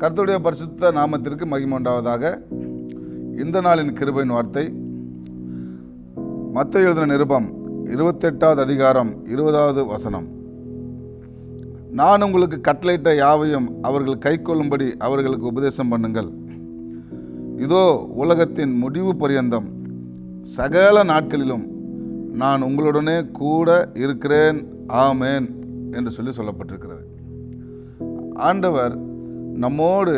கர்த்தருடைய பரிசுத்த நாமத்திற்கு மகிமுண்டாவதாக இந்த நாளின் கிருபையின் வார்த்தை. மத்த எழுதின நிருபம் இருபத்தெட்டாவது அதிகாரம் இருபதாவது வசனம். நான் உங்களுக்கு கட்டளையிட்ட யாவையும் அவர்கள் கைக்கொள்ளும்படி அவர்களுக்கு உபதேசம் பண்ணுங்கள். இதோ உலகத்தின் முடிவு பரியந்தம். சகல நாட்களிலும் நான் உங்களுடனே கூட இருக்கிறேன். ஆமேன் என்று சொல்லி சொல்லப்பட்டிருக்கிறது. ஆண்டவர் நம்மோடு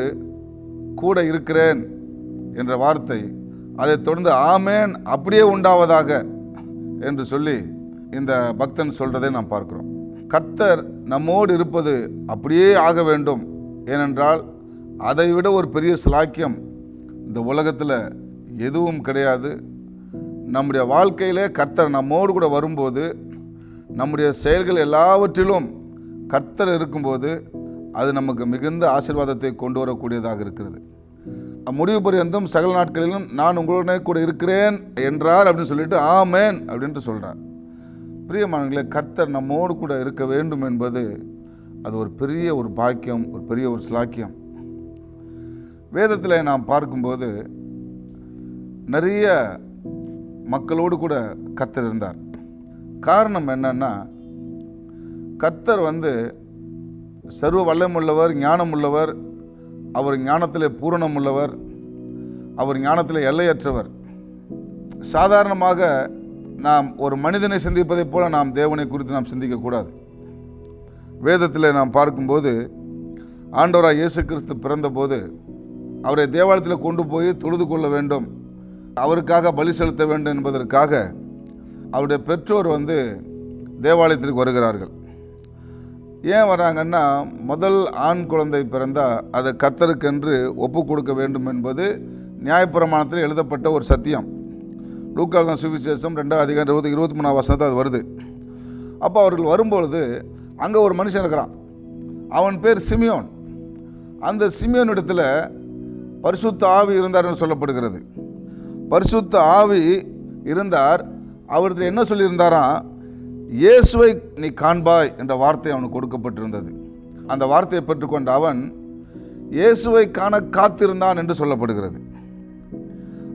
கூட இருக்கிறேன் என்ற வார்த்தை அதைத் தொடர்ந்து ஆமேன் அப்படியே உண்டாவதாக என்று சொல்லி இந்த பக்தன் சொல்றதை நாம் பார்க்கிறோம். கர்த்தர் நம்மோடு இருப்பது அப்படியே ஆக வேண்டும். ஏனென்றால் அதைவிட ஒரு பெரிய சிலாக்கியம் இந்த உலகத்தில் எதுவும் கிடையாது. நம்முடைய வாழ்க்கையிலே கர்த்தர் நம்மோடு கூட வரும்போது நம்முடைய செயல்கள் எல்லாவற்றிலும் கர்த்தர் இருக்கும்போது அது நமக்கு மிகுந்த ஆசிர்வாதத்தை கொண்டு வரக்கூடியதாக இருக்கிறது. முடிவு பரியந்தம் சகல நாட்களிலும் நான் உங்களுடனே கூட இருக்கிறேன் என்றார் அப்படின்னு சொல்லிட்டு ஆமேன் அப்படின்ட்டு சொல்கிறார் பிரியமானங்களே கர்த்தர் நம்மோடு கூட இருக்க வேண்டும் என்பது அது ஒரு பெரிய ஒரு பாக்கியம் ஒரு பெரிய ஒரு சிலாக்கியம். வேதத்தில் நாம் பார்க்கும்போது நிறைய மக்களோடு கூட கர்த்தர் இருந்தார். காரணம் என்னன்னா கர்த்தர் வந்து சர்வ வல்லமுள்ளவர் ஞானம் உள்ளவர் அவர் ஞானத்தில் பூரணம் உள்ளவர் அவர் ஞானத்தில் எல்லையற்றவர். சாதாரணமாக நாம் ஒரு மனிதனை சிந்திப்பதைப் போல நாம் தேவனை குறித்து நாம் சிந்திக்கக்கூடாது. வேதத்தில் நாம் பார்க்கும்போது ஆண்டோரா இயேசு கிறிஸ்து பிறந்தபோது அவரை தேவாலயத்தில் கொண்டு போய் தொழுது கொள்ள வேண்டும் அவருக்காக பலி செலுத்த வேண்டும் என்பதற்காக அவருடைய பெற்றோர் வந்து தேவாலயத்திற்கு வருகிறார்கள். ஏன் வராங்கன்னா முதல் ஆண் குழந்தை பிறந்தால் அதை கர்த்தருக்கென்று ஒப்பு கொடுக்க வேண்டும் என்பது நியாயப்பிரமாணத்தில் எழுதப்பட்ட ஒரு சத்தியம். லூக்கால்தான் சுவிசேஷம் ரெண்டாவது அதிகாரம் இருபத்தி இருபத்தி மூணாம் வருஷத்தை அது வருது. அப்போ அவர்கள் வரும்பொழுது அங்கே ஒரு மனுஷன் இருக்கிறான். அவன் பேர் சிமியோன். அந்த சிமியோன் இடத்துல பரிசுத்த ஆவி இருந்தார்னு சொல்லப்படுகிறது. பரிசுத்த ஆவி இருந்தார். அவர்கிட்ட என்ன சொல்லியிருந்தாராம்? இயேசுவை நீ காண்பாய் என்ற வார்த்தை அவனுக்கு கொடுக்கப்பட்டிருந்தது. அந்த வார்த்தையை பெற்றுக்கொண்ட அவன் இயேசுவை காண காத்திருந்தான் என்று சொல்லப்படுகிறது.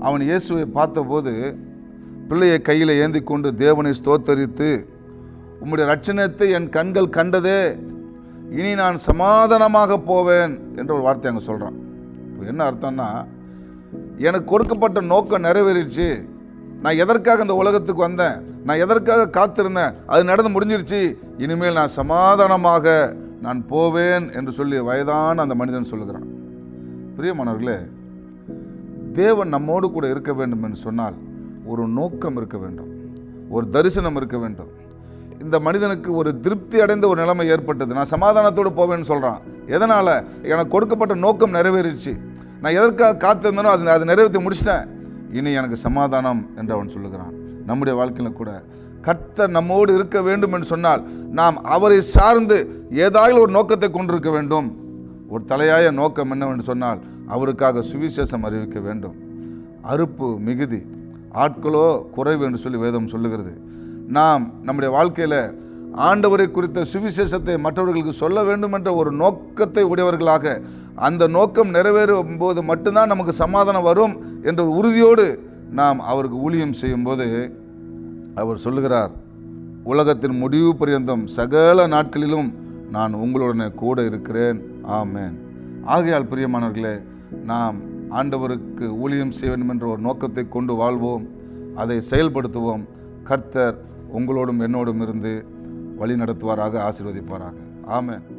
அவன் இயேசுவை பார்த்தபோது பிள்ளையை கையில் ஏந்தி கொண்டு தேவனை ஸ்தோத்தரித்து உம்முடைய ரட்சணத்தை என் கண்கள் கண்டதே இனி நான் சமாதானமாக போவேன் என்ற ஒரு வார்த்தை அங்கே சொல்கிறான் என்ன அர்த்தம்னா எனக்கு கொடுக்கப்பட்ட நோக்கம் நிறைவேறிடுச்சு நான் எதற்காக இந்த உலகத்துக்கு வந்தேன்? நான் எதற்காக காத்திருந்தேன்? அது நடந்து முடிஞ்சிருச்சு. இனிமேல் நான் சமாதானமாக நான் போவேன் என்று சொல்லி வயதான அந்த மனிதன் சொல்லுகிறான். பிரியமானவர்களே தேவன் நம்மோடு கூட இருக்க வேண்டும் என்று சொன்னால் ஒரு நோக்கம் இருக்க வேண்டும். ஒரு தரிசனம் இருக்க வேண்டும். இந்த மனிதனுக்கு ஒரு திருப்தி அடைந்த ஒரு நிலைமை ஏற்பட்டது. நான் சமாதானத்தோடு போவேன்னு சொல்கிறான் எதனால்? எனக்கு கொடுக்கப்பட்ட நோக்கம் நிறைவேறிடுச்சு. நான் எதற்காக காத்திருந்தனோ அது அதை நிறைவேற்றி முடிச்சிட்டேன். இனி எனக்கு சமாதானம் என்று அவன் சொல்லுகிறான். நம்முடைய வாழ்க்கையில் கூட கர்த்தர் நம்மோடு இருக்க வேண்டும் என்று சொன்னால் நாம் அவரை சார்ந்து ஏதாவது ஒரு நோக்கத்தை கொண்டிருக்க வேண்டும். ஒரு தலையாய நோக்கம் என்னவென்று சொன்னால் அவருக்காக சுவிசேஷம் அறிவிக்க வேண்டும். அறுப்பு மிகுதி ஆட்களோ குறைவு என்று சொல்லி வேதம் சொல்லுகிறது. நாம் நம்முடைய வாழ்க்கையில் ஆண்டவரை குறித்த சுவிசேஷத்தை மற்றவர்களுக்கு சொல்ல வேண்டும் என்ற ஒரு நோக்கத்தை உடையவர்களாக அந்த நோக்கம் நிறைவேறும் போது மட்டும்தான் நமக்கு சமாதானம் வரும் என்ற உறுதியோடு நாம் அவருக்கு ஊழியம் செய்யும்போது அவர் சொல்லுகிறார் உலகத்தின் முடிவு பரியந்தம் சகல நாட்களிலும் நான் உங்களுடனே கூட இருக்கிறேன். ஆமேன். ஆகையால் பிரியமானவர்களே நாம் ஆண்டவருக்கு ஊழியம் செய்ய வேண்டும் என்ற ஒரு நோக்கத்தை கொண்டு வாழ்வோம். அதை செயல்படுத்துவோம். கர்த்தர் உங்களோடும் என்னோடும் இருந்து வழி நடத்துவாராக ஆசீர்வதிப்பாராக. ஆமேன்.